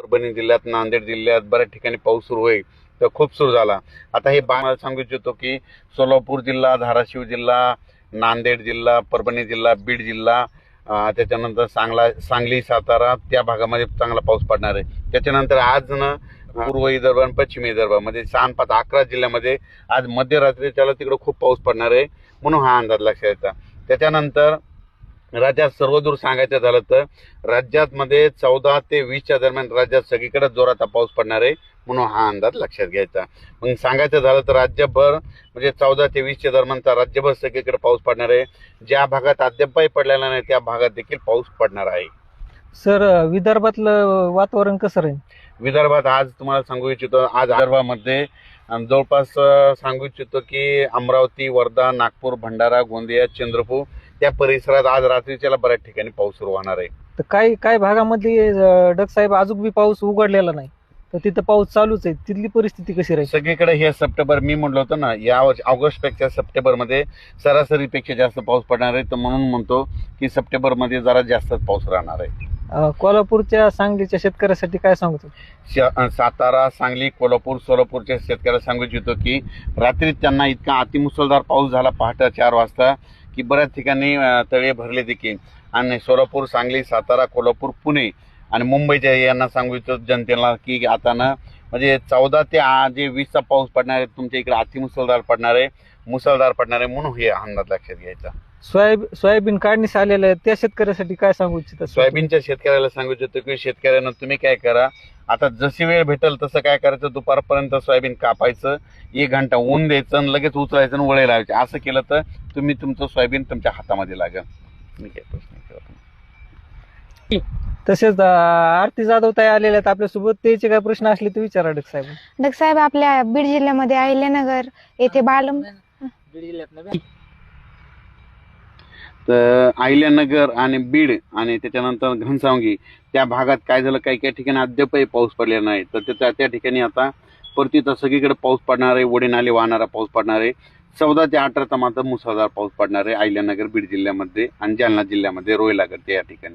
परभणी जिल्ह्यात नांदेड जिल्ह्यात बऱ्याच ठिकाणी पाऊस सुरू होईल तर खूप सुरू झाला. आता हे बा- सांगू इच्छितो की सोलापूर जिल्हा धाराशिव जिल्हा नांदेड जिल्हा परभणी जिल्हा बीड जिल्हा त्याच्यानंतर सांगला सांगली सातारा त्या भागामध्ये चांगला पाऊस पडणार आहे. त्याच्यानंतर आज ना पूर्व विदर्भ आणि पश्चिम विदर्भ म्हणजे सहा पाच अकरा जिल्ह्यामध्ये आज मध्यरात्रीच्याला तिकडे खूप पाऊस पडणार आहे. म्हणून हा अंदाज लक्षात येतात त्याच्यानंतर राज्यात सर्वदूर सांगायचं झालं तर राज्यात मध्ये चौदा ते वीसच्या दरम्यान राज्यात सगळीकडे जोराचा पाऊस पडणार आहे म्हणून हा अंदाज लक्षात घ्यायचा. मग सांगायचं झालं तर राज्यभर म्हणजे चौदा ते वीसच्या दरम्यानचा राज्यभर सगळीकडे पाऊस पडणार आहे. ज्या भागात अद्यापही पडलेला नाही त्या भागात देखील पाऊस पडणार आहे. सर विदर्भातलं वातावरण कसं राहील? विदर्भात आज तुम्हाला सांगू इच्छितो आज विदर्भामध्ये जवळपास सांगू इच्छितो की अमरावती वर्धा नागपूर भंडारा गोंदिया चंद्रपूर त्या परिसरात आज रात्रीच्याला बऱ्याच ठिकाणी पाऊस सुरू होणार आहे. तर काही काही भागामध्ये डग साहेब अजून बी पाऊस उघडलेला नाही. तर तिथं पाऊस चालूच आहे. तिथली परिस्थिती कशी राहील? सगळीकडे हे सप्टेंबर मी म्हटलं होतं ना या वर्षी ऑगस्टपेक्षा सप्टेंबरमध्ये सरासरीपेक्षा जास्त पाऊस पडणार आहे. तर म्हणून म्हणतो की सप्टेंबरमध्ये जरा जास्तच पाऊस राहणार आहे. अं, कोल्हापूरच्या सांगलीच्या शेतकऱ्यासाठी काय सांगतो? श- सातारा सांगली कोल्हापूर सोलापूरच्या शेतकऱ्याला सांगू इच्छितो की रात्री त्यांना इतका अतिमुसळधार पाऊस झाला पहाटे चार वाजता की बऱ्याच ठिकाणी अं, तळे भरले देखील. आणि सोलापूर सांगली सातारा कोल्हापूर पुणे आणि मुंबईच्या यांना सांगू इच्छितो जनतेला की आता ना म्हणजे चौदा ते जे वीसचा पाऊस पडणार आहे तुमच्या इकडे अतिमुसळधार पडणार आहे मुसळधार पडणार आहे म्हणून हे अंदाज लक्षात घ्यायचा. सोयाबीन सोयाबीन काढणीस आलेलं आहे त्या शेतकऱ्यासाठी काय सांगू इच्छिता? सोयाबीनच्या शेतकऱ्याला सांगू इच्छितो की शेतकऱ्यांना तुम्ही काय करा आता जशी वेळ भेटेल तसं काय करायचं दुपारपर्यंत सोयाबीन कापायचं एक घंटा ऊन द्यायचं आणि लगेच उचलायचं आणि वळे लावायचे. असं केलं तर तुम्ही तुमचं सोयाबीन तुमच्या हातामध्ये लागेल. मी काय प्रश्न. तसेच अं, आरती जाधव ताई आलेल्या आहेत आपल्यासोबत. त्याचे काय प्रश्न असले तर विचारा डग साहेब. डगसाहेब आपल्या बीड जिल्ह्यामध्ये अहिल्यानगर येथे बालम तर अहिल्यानगर आणि बीड आणि त्याच्यानंतर घनसावंगी त्या भागात काय झालं? काही काही ठिकाणी अद्यापही पाऊस पडलेला नाही. तर त्या- त्या त्या ठिकाणी आता परतीचा सगळीकडे पाऊस पडणार आहे. वडी नाले वाहणारा पाऊस पडणार आहे. चौदा ते अठराचा मात्र मुसळधार पाऊस पडणार आहे अहिल्यानगर बीड जिल्ह्यामध्ये आणि जालना जिल्ह्यामध्ये रोयलागड त्या ठिकाणी.